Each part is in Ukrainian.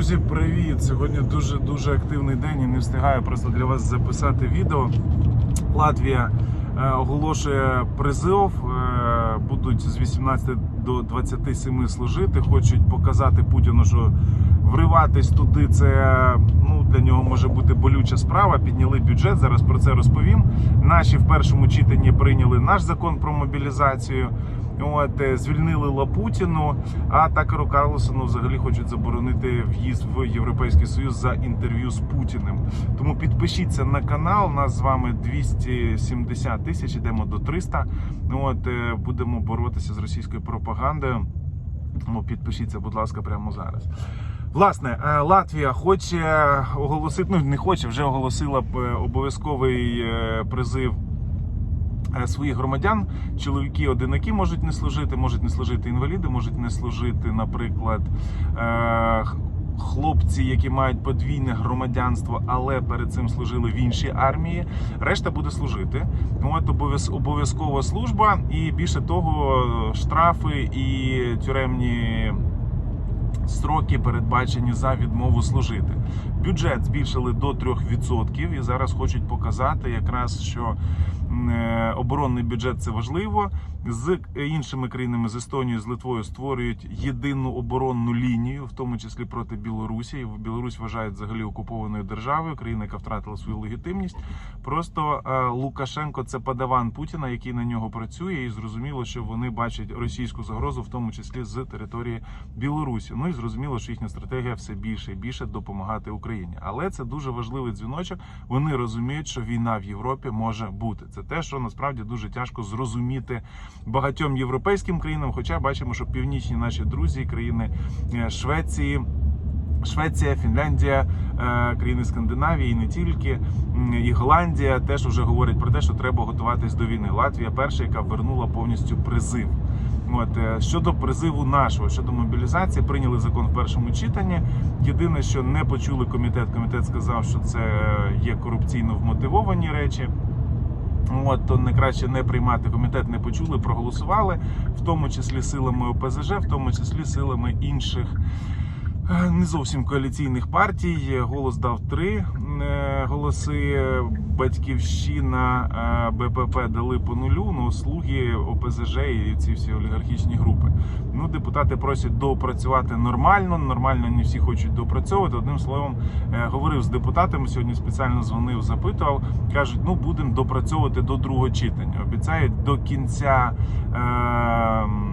Друзі, привіт! Сьогодні дуже дуже активний день і не встигаю просто для вас записати відео. Латвія е, оголошує призов. е, Будуть з 18 до 27 служити. Хочуть показати Путіну, що вриватись туди це ну для нього може бути болюча справа. Підняли бюджет. Зараз про це розповім. Наші в першому читанні прийняли наш закон про мобілізацію. От е, звільнили Лапутіну, а Такеру Карлосону взагалі хочуть заборонити в'їзд в Європейський Союз за інтерв'ю з Путіним. Тому підпишіться на канал. Нас з вами 270 тисяч. Ідемо до 300. От е, будемо боротися з російською пропагандою. Тому підпишіться, будь ласка, прямо зараз. Власне, е, Латвія хоче оголосити, ну не хоче, вже оголосила б е, обов'язковий е, призив е, своїх громадян. Чоловіки одинаки можуть не служити, можуть не служити інваліди, можуть не служити, наприклад. е, Хлопці, які мають подвійне громадянство, але перед цим служили в іншій армії, решта буде служити. От обов'яз- обов'язкова служба, і більше того, штрафи і тюремні строки передбачені за відмову служити. Бюджет збільшили до 3% і зараз хочуть показати якраз, що оборонний бюджет це важливо. З іншими країнами з Естонією, з Литвою створюють єдину оборонну лінію, в тому числі проти Білорусі. Білорусь вважають взагалі окупованою державою, країна, яка втратила свою легітимність. Просто е, Лукашенко це падаван Путіна, який на нього працює, і зрозуміло, що вони бачать російську загрозу, в тому числі з території Білорусі. Ну і зрозуміло, що їхня стратегія все більше і більше допомагати Україні. Але це дуже важливий дзвіночок. Вони розуміють, що війна в Європі може бути. Це те, що насправді дуже тяжко зрозуміти багатьом європейським країнам. Хоча бачимо, що північні наші друзі, країни е, Швеції. Швеція, Фінляндія, е, країни Скандинавії, і не тільки і теж вже говорять про те, що треба готуватись до війни. Латвія перша, яка вернула повністю призив. От е, щодо призиву нашого, щодо мобілізації, прийняли закон в першому читанні. Єдине, що не почули комітет. Комітет сказав, що це є корупційно вмотивовані речі. От то не краще не приймати. Комітет не почули, проголосували, в тому числі силами ОПЗЖ, в тому числі силами інших. Е, Не зовсім коаліційних партій. Голос дав три е, голоси. Батьківщина е, БПП дали по нулю. Ну слуги ОПЗЖ і ці всі олігархічні групи. Ну, депутати просять доопрацювати нормально. Нормально не всі хочуть доопрацьовувати. Одним словом, е, говорив з депутатами сьогодні. Спеціально дзвонив, запитував. кажуть, ну будемо допрацьовувати до другого читання. Обіцяють до кінця. Е,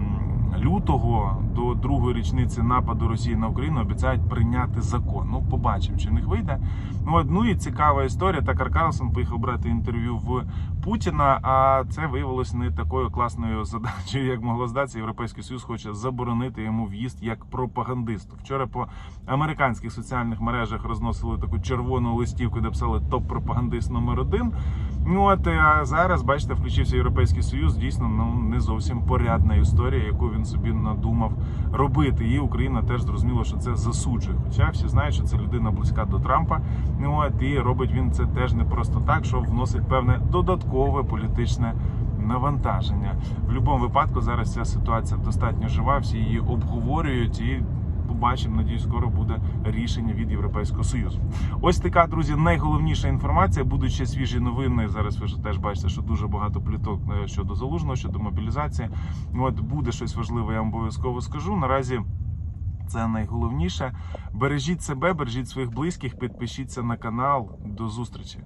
лютого до другої річниці нападу Росії на Україну обіцяють прийняти закон. Ну, побачимо, чи в них вийде. Ну, от, ну і цікава історія. Такар Карлсон поїхав брати інтерв'ю в Путіна. А це виявилось не такою класною задачею, як могло здатися. Європейський Союз хоче заборонити йому в'їзд як пропагандисту. Вчора по американських соціальних мережах розносили таку червону листівку, де писали топ-пропагандист номер один. Ну от а зараз, бачите, включився Європейський Союз. Дійсно, ну не зовсім порядна історія, яку він собі надумав робити. І Україна теж зрозуміла, що це засуджує. Хоча всі знають, що це людина близька до Трампа. Ну от і робить він це теж не просто так, що вносить певне додаткове політичне. Навантаження в будь-якому випадку зараз ця ситуація достатньо жива. Всі її обговорюють і побачимо. Надіюсь, скоро буде рішення від Європейського союзу. Ось така, друзі, найголовніша інформація. Будуть ще свіжі новини. Зараз ви ж теж бачите, що дуже багато пліток е, щодо залужного, щодо мобілізації. От буде щось важливе, я вам обов'язково скажу. Наразі. Це найголовніше. Бережіть себе, бережіть своїх близьких, підпишіться на канал. До зустрічі.